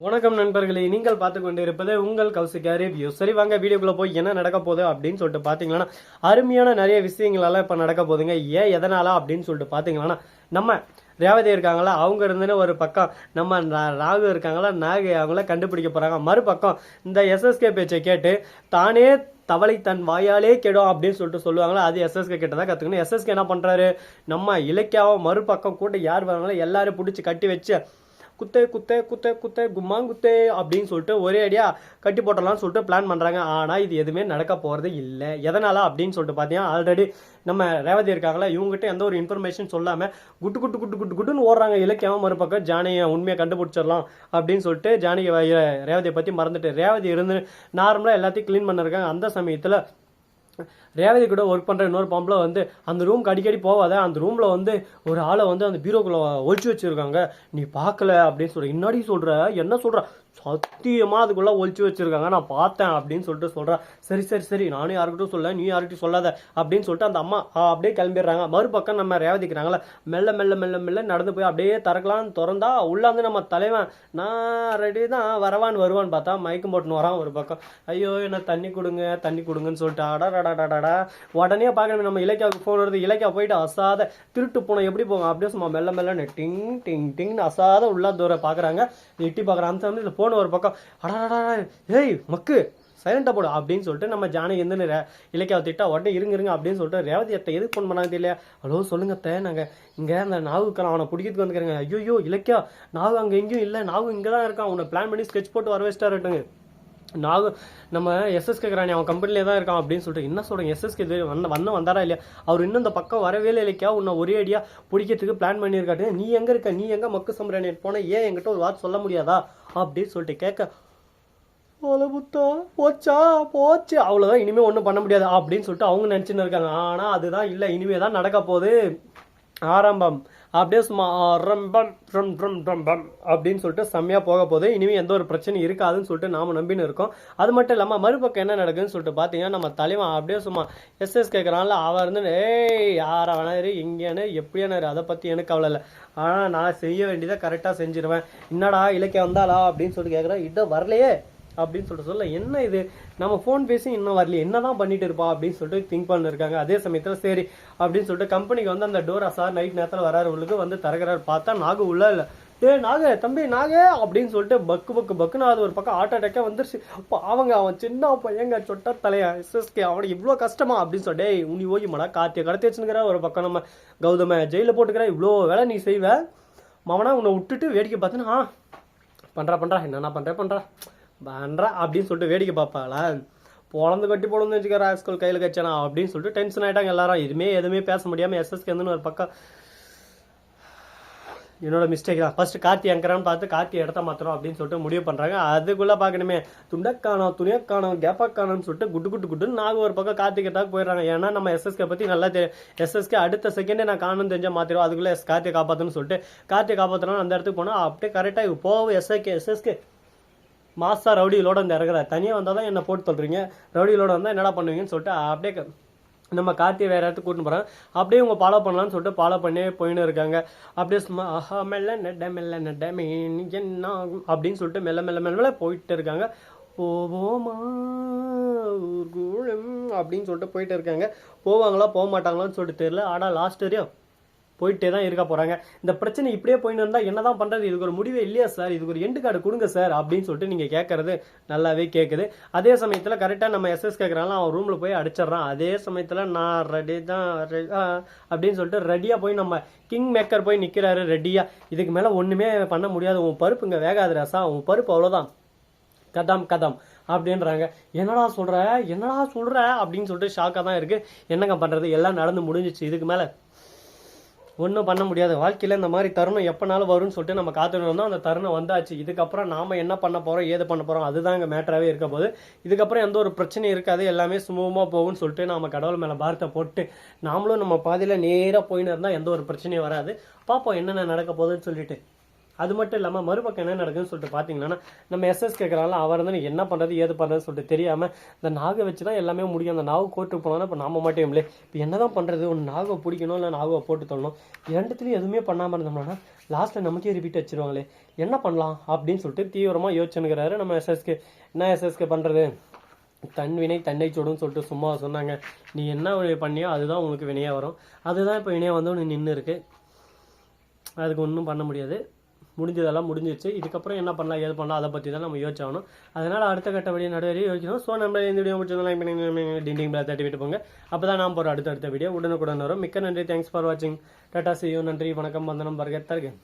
வணக்கம் நண்பர்களே நீங்கள் பார்த்து கொண்டு இருப்பது உங்கள் கௌசிகா ரிவ்யூ சரி வாங்க வீடியோக்குள்ள போய் என்ன நடக்க போகுது அப்படின்னு சொல்லிட்டு பாத்தீங்கன்னா அருமையான நிறைய விஷயங்களெல்லாம் இப்ப நடக்க போகுதுங்க. ஏன் எதனால அப்படின்னு சொல்லிட்டு பாத்தீங்கன்னா நம்ம ரேவதி இருக்காங்களா அவங்க இருந்துன்னு ஒரு பக்கம் நம்ம ரா- ராகு இருக்காங்களா நாகு அவங்கள கண்டுபிடிக்க போறாங்க. மறுபக்கம் இந்த எஸ்எஸ்கே பேச்சை கேட்டு தானே தவளை தன் வாயாலே கெடும் அப்படின்னு சொல்லிட்டு சொல்லுவாங்களா அது எஸ்எஸ்கே கிட்ட தான் கத்துக்கணும். எஸ்எஸ்கே என்ன பண்றாரு? நம்ம இலக்கியாவை மறுபக்கம் கூட்ட யார் வராங்களோ எல்லாரும் பிடிச்சி கட்டி வச்சு குத்தே குத்தே குத்தே குத்தே கும்மாங்குத்தே அப்படின்னு சொல்லிட்டு ஒரே அடியா கட்டி போட்டலாம்னு சொல்லிட்டு பிளான் பண்றாங்க. ஆனா இது எதுவுமே நடக்க போறது இல்லை. எதனால அப்படின்னு சொல்லிட்டு பார்த்தீங்கன்னா ஆல்ரெடி நம்ம ரேவதி இருக்காங்களா இவங்ககிட்ட எந்த ஒரு இன்ஃபர்மேஷன் சொல்லாம குட்டு குட்டு குட்டு குட்டு குட்டுன்னு ஓடுறாங்க. இலக்கியம் மறுபக்கம் ஜானியை உண்மையை கண்டுபிடிச்சிடலாம் அப்படின்னு சொல்லிட்டு ஜானகி ரேவதியை பத்தி மறந்துட்டு ரேவதி இருந்து நார்மலா எல்லாத்தையும் க்ளீன் பண்ணிருக்காங்க. அந்த சமயத்துல ரேவதி கூட ஒர்க் பண்ற இன்னொரு பம்பில் வந்து அந்த ரூம்க்கு அடிக்கடி போவாத அந்த ரூம்ல வந்து ஒரு ஆளை வந்து அந்த பீரோக்குள்ள ஒழிச்சு வச்சிருக்காங்க. நீ பார்க்கல அப்படின்னு சொல்ற. இன்னாடி சொல்ற? என்ன சொல்ற? சத்தியமாக அதுக்குள்ளே ஒழிச்சு வச்சிருக்காங்க. நான் பார்த்தேன் அப்படின்னு சொல்லிட்டு சொல்கிறேன் சரி சரி சரி. நானும் யாருக்கிட்டும் சொல்ல நீ யாருக்கிட்டும் சொல்லாத அப்படின்னு சொல்லிட்டு அந்த அம்மா அப்படியே கிளம்பிடுறாங்க. மறுபக்கம் நம்ம ரேவதிக்கிறாங்களா மெல்ல மெல்ல மெல்ல மெல்ல நடந்து போய் அப்படியே திறக்கலாம்னு திறந்தா உள்ளே வந்து நம்ம தலைவன் நான் ரெடி தான் வரவான்னு வருவான்னு பார்த்தா மயக்கம் போட்டுன்னு வரான் ஒரு பக்கம். ஐயோ என்ன தண்ணி கொடுங்க தண்ணி கொடுங்கன்னு சொல்லிட்டு அடாடாடாடாடா உடனே பார்க்கணும் நம்ம இலக்கியாவுக்கு ஃபோன் வருது. இலக்கியா போயிட்டு அசாத திருட்டு போனோம் எப்படி போகும்? அப்படியே சும்மா மெல்ல மெல்ல டிங் டிங் டிங்னு அசாத உள்ளா தூரம் பார்க்குறாங்க. எட்டி பார்க்குறான் அந்த சமயத்தில் ஃபோன் ஒரு பக்கம் அடாடா ஏய் மக்கு சைலண்டா போடு அப்படின்னு சொல்லிட்டு நம்ம ஜானகி வந்து இலக்கியாவை திட்டா உடனே இருங்க இருங்க அப்படின்னு சொல்லிட்டு ரேவதி அத்தை எதுக்கு ஃபோன் பண்ணாங்க தெரியல ஹலோ சொல்லுங்க அத்தை நாங்க இங்க அந்த நாகுக்கான அவனை பிடிக்கிறதுக்கு வந்துக்கிறேங்க ஐயோ இலக்கியா நாகு அங்க எங்கேயும் இல்லை நாகு இங்க தான் இருக்கான் அவனை பிளான் பண்ணி ஸ்கெட்ச் போட்டு வர வச்சிட்டாருட்டுங்க நாக நம்ம எஸ்எஸ்கே கிராணி அவன் கம்பெனிலே தான் இருக்கான் அப்படின்னு சொல்லிட்டு என்ன சொல்கிறேன் எஸ்எஸ்கே வந்த வந்த வந்தாரா இல்லையா? அவர் இன்னும் இந்த பக்கம் வரவே இல்லைக்கா உன்னை ஒரே அடியா பிடிக்கிறதுக்கு பிளான் பண்ணியிருக்காட்டு நீ எங்கே இருக்க? நீ எங்கே மக்கு சம்பராணி போனால் ஏன் என்கிட்ட ஒரு வார்த்தை சொல்ல முடியாதா? அப்படின்னு சொல்லிட்டு கேட்க புத்தா போச்சா? போச்சு. அவ்வளோதான் இனிமேல் ஒன்றும் பண்ண முடியாது. அப்படின்னு சொல்லிட்டு அவங்க நினச்சின்னு இருக்காங்க. ஆனால் அதுதான் இல்லை. இனிமேல் தான் நடக்க போகுது. ஆரம்பம். அப்படியே சும்மா ஆரம்பம் ரம் ரம் ட்ரம் பம் அப்படின்னு சொல்லிட்டு செம்மையாக போக போகுது. இனிமேல் எந்த ஒரு பிரச்சனையும் இருக்காதுன்னு சொல்லிட்டு நாம நம்பின்னு இருக்கோம். அது மட்டும் இல்லாமல் மறுபக்கம் என்ன நடக்குதுன்னு சொல்லிட்டு பார்த்தீங்கன்னா நம்ம தலைவன் அப்படியே சும்மா எஸ்எஸ் கேட்குறான்ல அவன் இருந்து ஏய் யாரை வேணாரு எங்கேயானு எப்படியானாரு அதை பற்றி எனக்கு கவலை இல்லை. ஆனால் நான் செய்ய வேண்டியதை கரெக்டாக செஞ்சிருவேன். என்னடா இலக்கியம் வந்தாளா? அப்படின்னு சொல்லிட்டு கேட்குறேன் இதை வரலையே. அப்படின்னு சொல்லிட்டு சொல்ல என்ன இது? நம்ம ஃபோன் பேசி இன்னும் வரல என்னதான் பண்ணிட்டு இருப்பா அப்படின்னு சொல்லிட்டு திங்க் பண்ணிருக்காங்க. அதே சமயத்தில் சரி அப்படின்னு சொல்லிட்டு கம்பெனிக்கு வந்து அந்த டோரா சார் நைட் நேரத்தில் வராதவங்களுக்கு வந்து திறக்கிறாரு. பார்த்தா நாகு உள்ள இல்லை. டே நாக தம்பி நாக! அப்படின்னு சொல்லிட்டு பக்கு பக்கு பக்குன்னு அது ஒரு பக்கம் ஹார்ட் அட்டாக்கே வந்துருச்சு. அவங்க அவன் சின்ன பையங்க சொட்ட தலையா எஸ்எஸ்கே அவனுக்கு இவ்வளோ கஷ்டமா அப்படின்னு சொல்லிட்டு உனி ஓய்மடா கார்த்தியை கடத்தி வச்சுங்கிற ஒரு பக்கம் நம்ம கௌதம ஜெயிலில் போட்டுக்கிற இவ்வளோ வேலை நீ செய்வ? மவனா உன்னை விட்டுட்டு வேடிக்கை பார்த்துன்னா ஆ பண்ணுறா பண்ணுறா என்னண்ணா பண்ணுறா பண்ணுறா பண்ணுறா அப்படின்னு சொல்லிட்டு வேடிக்கை பார்ப்பாங்களா பொழந்து கட்டி போடணும்னு வச்சுக்க ராஸ்கல் கையில் கச்சனா அப்படின்னு சொல்லிட்டு டென்ஷன் ஆகிட்டாங்க எல்லாரும். எதுவுமே எதுவுமே பேச முடியாமல் எஸ்எஸ்கே வந்து ஒரு பக்கம். என்னோட மிஸ்டேக் தான். ஃபர்ஸ்ட் கார்த்தி அங்கரான்னு பார்த்து கார்த்தி இடத்த மாத்திரம் அப்படின்னு சொல்லிட்டு முடிவு பண்ணுறாங்க அதுக்குள்ளே பார்க்கணுமே. துண்டக்கானோம் துணியக்கானோம் கேப்பாக்கானோன்னு சொல்லிட்டு குட்டு குட்டு குட்டுன்னு நாங்கள் ஒரு பக்கம் கார்த்தி கிட்டாக்கு போயிடுறாங்க. ஏன்னா நம்ம எஸ்எஸ்கே பற்றி நல்லா தெரியும் எஸ்எஸ்கே அடுத்த செகண்டே நான் காணும் தெரிஞ்சால் மாத்திரும் அதுக்குள்ளே எஸ் கார்த்தியை காப்பாற்றணும்னு சொல்லிட்டு கார்த்தியை காப்பாற்றணும் அந்த இடத்துக்கு போனால் அப்படியே கரெக்டாக போவோம் எஸ்எஸ்கே எஸ்எஸ்கே மாசா ரவுடிகளோட இந்த இறங்குறாரு. தனியாக வந்தால் தான் என்ன போட்டு சொல்கிறீங்க ரவுடிகளோட வந்தால் என்னடா பண்ணுவீங்கன்னு சொல்லிட்டு அப்படியே நம்ம கார்த்தியை வேறு இடத்துக்கு கூட்டின்னு போகிறாங்க அப்படியே இவங்க ஃபாலோ பண்ணலாம்னு சொல்லிட்டு ஃபாலோ பண்ணி போயின்னு இருக்காங்க. அப்படியே சும்மா ஆஹா மெல்ல நெட்ட மெல்ல நெட்ட மீன் என்ன? ஆகும் அப்படின்னு சொல்லிட்டு மெல்ல மெல்ல மெல்ல மெல்ல போயிட்டு இருக்காங்க. போவோமா? ஊர்கூடம்? அப்படின்னு சொல்லிட்டு போயிட்டு இருக்காங்க. போவாங்களா போக மாட்டாங்களான்னு சொல்லிட்டு தெரியல. ஆனால் லாஸ்ட் வரையும் போயிட்டே தான் இருக்க போறாங்க. இந்த பிரச்சனை இப்படியே போயின்னு இருந்தா என்னதான் பண்றது? இதுக்கு ஒரு முடிவே இல்லையா சார்? இதுக்கு ஒரு எண்டு கார்டு கொடுங்க சார் அப்படின்னு சொல்லிட்டு நீங்க கேட்கறது நல்லாவே கேட்குது அதே சமயத்துல கரெக்டா நம்ம எஸ்எஸ் கேட்கறாங்க அவன் ரூம்ல போய் அடிச்சிடறான். அதே சமயத்துல நான் ரெடி தான் அப்படின்னு சொல்லிட்டு ரெடியா போய் நம்ம கிங் மேக்கர் போய் நிக்கிறாரு ரெடியா இதுக்கு மேல ஒண்ணுமே பண்ண முடியாது. உன் பருப்பு இங்க வேகாது ராசா உன் பருப்பு அவ்வளவுதான். கதம் கதம் அப்படின்றாங்க. என்னடா சொல்ற? என்னடா சொல்ற? அப்படின்னு சொல்லிட்டு ஷாக்காக தான் இருக்கு. என்னங்க பண்றது? எல்லாம் நடந்து முடிஞ்சிச்சு. இதுக்கு மேலே ஒன்றும் பண்ண முடியாது. வாழ்க்கையில் இந்த மாதிரி தருணம் எப்போனாலும் வரும்னு சொல்லிட்டு நம்ம காத்துட்டு இருந்தோம். அந்த தருணம் வந்தாச்சு. இதுக்கப்புறம் நாம் என்ன பண்ண போகிறோம் ஏது பண்ண போகிறோம் அதுதான் இங்கே மேட்டராகவே இருக்க போது இதுக்கப்புறம் எந்த ஒரு பிரச்சனையும் இருக்காது. எல்லாமே சுமூகமாக போகும்னு சொல்லிட்டு நாம் கடவுள் மேலே பாரத்தை போட்டு நாமளும் நம்ம பாதையில் நேராக போயின்னு இருந்தால் எந்த ஒரு பிரச்சனையும் வராது. பார்ப்போம் என்னென்ன நடக்க போகுதுன்னு சொல்லிட்டு. அது மட்டும் இல்லாமல் மறுபக்கம் என்ன நடக்குதுன்னு சொல்லிட்டு பார்த்தீங்கன்னா நம்ம எஸ்எஸ் கேட்குறாங்களா அவர் வந்து என்ன பண்ணுறது ஏது பண்ணுறதுன்னு சொல்லிட்டு தெரியாமல் இந்த நாகை வச்சு தான் எல்லாமே முடியும். அந்த நாகு கோட்டு போனோம்னா இப்போ நாம மாட்டேங்களே இப்போ என்ன தான் பண்ணுறது ஒன்று நாகை பிடிக்கணும் இல்லை நாகை போட்டு தள்ளணும். ரெண்டுத்துலையும் எதுவுமே பண்ணாமல் இருந்தோம்னா லாஸ்ட்டில் நமக்கே ரிப்பீட் வச்சிருவாங்களே என்ன பண்ணலாம் அப்படின்னு சொல்லிட்டு தீவிரமாக யோசிச்சுனுக்கிறாரு நம்ம எஸ்எஸ்கே என்ன எஸ்எஸ்கே பண்ணுறது தன் வினை தன்னை சுடுன்னு சொல்லிட்டு சும்மா சொன்னாங்க. நீ என்ன பண்ணியோ அதுதான் உங்களுக்கு வினையாக வரும். அதுதான் இப்போ வினையாக வந்து ஒன்று நின்று இருக்கு அதுக்கு ஒன்றும் பண்ண முடியாது. முடிஞ்சதெல்லாம் முடிஞ்சிருச்சு. இதுக்கப்புறம் என்ன பண்ணலாம் ஏது பண்ணலாம் அதை பற்றி தான் நம்ம யோசிச்சாகணும். அதனால் அடுத்த கட்ட வழியை நடுவே யோசிக்கணும் ஸோ நம்ம இந்த வீடியோ முடிச்சதெல்லாம் டிண்டிங் பிளாக் தட்டி விட்டு போங்க. அப்போ தான் நாம் போகிற அடுத்த அடுத்த வீடியோ உடனுக்குடன் வரும். மிக்க நன்றி. தேங்க்ஸ் ஃபார் வாட்சிங் டாட்டா சியூ நன்றி. வணக்கம். வந்தனம். பர்கர் தருகேன்